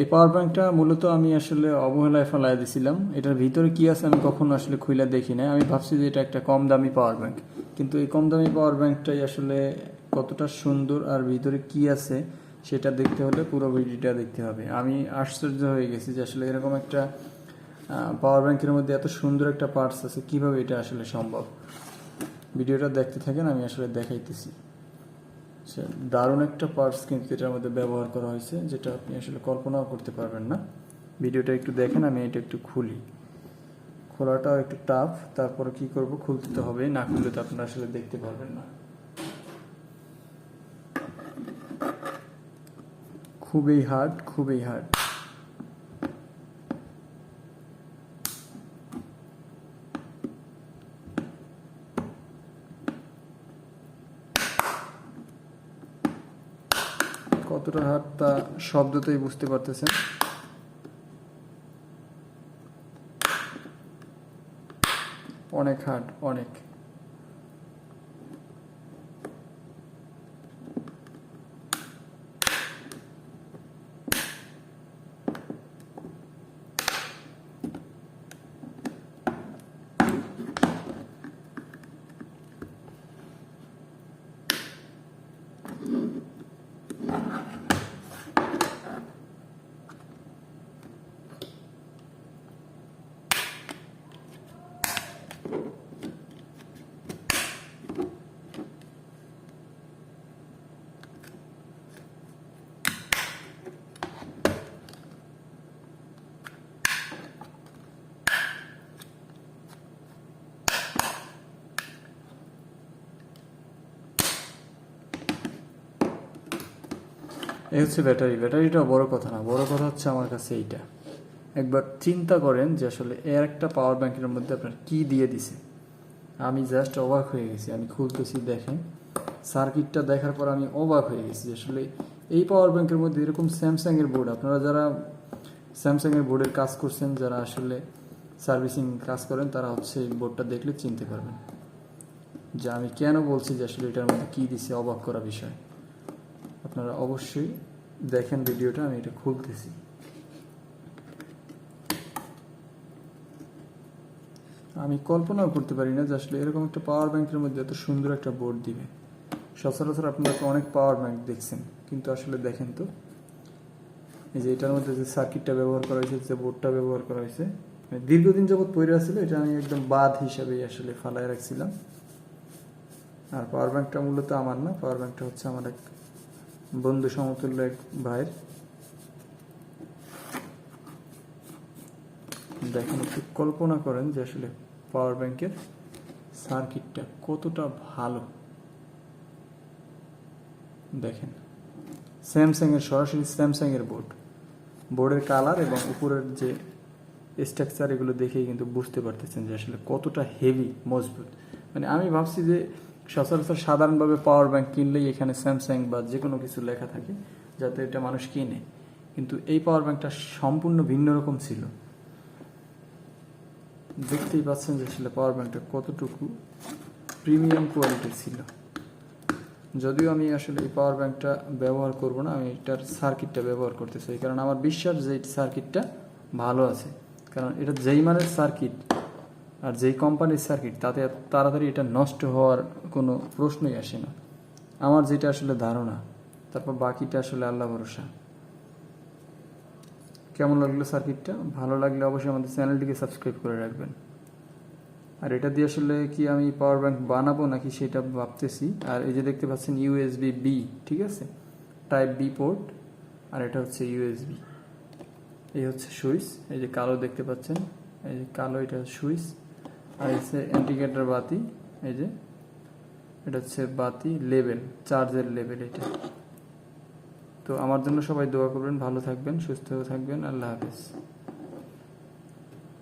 এই পাওয়ার ব্যাংকটা মূলত আমি আসলে অবহেলায় ফেলায় দিছিলাম। এটার ভিতরে কি আছে আমি কখনো আসলে খুলে দেখি না আমি ভাবছি যে এটা একটা কম দামি পাওয়ার ব্যাংক কিন্তু এই কম দামি পাওয়ার ব্যাংকটাই আসলে কতটা সুন্দর আর ভিতরে কি আছে সেটা দেখতে হলে পুরো ভিডিওটা দেখতে হবে। আমি আশ্চর্য হয়ে গেছি যে আসলে এরকম একটা পাওয়ার ব্যাংকের মধ্যে এত সুন্দর একটা পার্টস আছে, কীভাবে এটা আসলে সম্ভব? ভিডিওটা দেখতে থাকেন, আমি আসলে দেখাইতেছি। দারুণ একটা পার্টস কিন্তু এটার মধ্যে ব্যবহার করা হয়েছে, যেটা আপনি আসলে কল্পনাও করতে পারবেন না। ভিডিওটা একটু দেখেন, আমি এটা একটু খুলি। খোলাটাও একটু টাফ তারপর কি করব? খুলতে হবে, না খুললে তো আপনারা আসলে দেখতে পারবেন না। খুবই হার্ড খুবই হার্ড কতটা হার তা শব্দতেই বুঝতে পারতেছেন। অনেক হার্ড অনেক। এই হচ্ছে ব্যাটারি। ব্যাটারিটা বড় কথা না, বড় কথা হচ্ছে আমার কাছে এইটা। একবার চিন্তা করেন যে আসলে এর একটা পাওয়ার ব্যাংকের মধ্যে আপনার কি দিয়ে দিছে। আমি জাস্ট অবাক হয়ে গেছি, আমি খুলতেছি, দেখেন। সার্কিটটা দেখার পর আমি অবাক হয়ে গেছি আসলে এই পাওয়ার ব্যাংকের মধ্যে এরকম স্যামসাং এর বোর্ড আপনারা যারা স্যামসাং এর বোর্ডের কাজ করছেন, যারা আসলে সার্ভিসিং কাজ করেন, তারা হচ্ছে এই বোর্ডটা দেখলে চিনতে পারবেন। যে আমি কেন বলছি যে আসলে এটার মধ্যে কি দিছে, অবাক করা বিষয়। আপনারা অবশ্যই দেখেন ভিডিওটা, আমি এটা খুলতেছি। আমি কল্পনাও করতে পারি না যে আসলে এরকম একটা পাওয়ার ব্যাংকের মধ্যে এত সুন্দর একটা বোর্ড দিবে। সচরাচর আপনারা তো অনেক পাওয়ার ব্যাংক দেখছেন, কিন্তু আসলে দেখেন তো। এই যে এটার মধ্যে যে সার্কিটটা ব্যবহার করা হয়েছে, যে বোর্ডটা ব্যবহার করা হয়েছে মানে দীর্ঘদিন যাবত পড়ে আসছিল এটা আমি একদম বাদ হিসাবেই আসলে ফালায় রাখছিলাম। আর পাওয়ার ব্যাংকটা মূলত আমার না পাওয়ার ব্যাংকটা হচ্ছে আমার এক বন্ধু সমতুল্য এক ভাইয়ের। দেখেন একটু কল্পনা করেন যে আসলে পাওয়ার ব্যাংকের সার্কিটটা কতটা ভালো। দেখেন স্যামসাং এর সরাসরি স্যামসাং এর বোর্ড বোর্ডের কালার এবং উপরের যে স্ট্রাকচার এগুলো দেখেই কিন্তু বুঝতে পারতেছেন যে আসলে কতটা হেভি মজবুত। মানে আমি ভাবছি যে সচরাচর সাধারণভাবে পাওয়ার ব্যাংক কিনলেই এখানে স্যামসাং বা যে কোনো কিছু লেখা থাকে, যাতে এটা মানুষ কিনে। কিন্তু এই পাওয়ার ব্যাংকটা সম্পূর্ণ ভিন্ন রকম ছিল। দেখতেই পাচ্ছেন যে আসলে পাওয়ার ব্যাংকটা কতটুকু প্রিমিয়াম কোয়ালিটির ছিল। যদিও আমি আসলে এই পাওয়ার ব্যাংকটা ব্যবহার করব না, আমি এটার সার্কিটটা ব্যবহার করতে চাই। কারণ আমার বিশ্বাস যে সার্কিটটা ভালো আছে। কারণ এটা যেই মানের সার্কিট আর যেই কোম্পানির সার্কিট তাতে তাড়াতাড়ি এটা নষ্ট হওয়ার কোনো প্রশ্নই আসে না। আমার যেটা আসলে ধারণা, তারপর বাকিটা আসলে আল্লাহ ভরসা। কেমন লাগল সার্কিটটা ভালো লাগলে অবশ্যই আমাদের চ্যানেলটিকে সাবস্ক্রাইব করে রাখবেন। আর এটা দিয়ে আসলে কি আমি পাওয়ার ব্যাংক বানাবো নাকি সেটা ভাবতেছি। আর এই যে দেখতে পাচ্ছেন ইউএসবি বি ঠিক আছে? টাইপ বি পোর্ট আর এটা হচ্ছে ইউএসবি এই হচ্ছে সুইচ, এই যে কালো দেখতে পাচ্ছেন, এই যে কালো এটা সুইচ। আর হচ্ছে ইন্ডিকেটর বাতি, এই যে, এটা হচ্ছে বাতি লেভেল চার্জের লেভেল এটা। তো আমার জন্য সবাই দোয়া করবেন, ভালো থাকবেন, সুস্থ থাকবেন, আল্লাহ হাফেজ।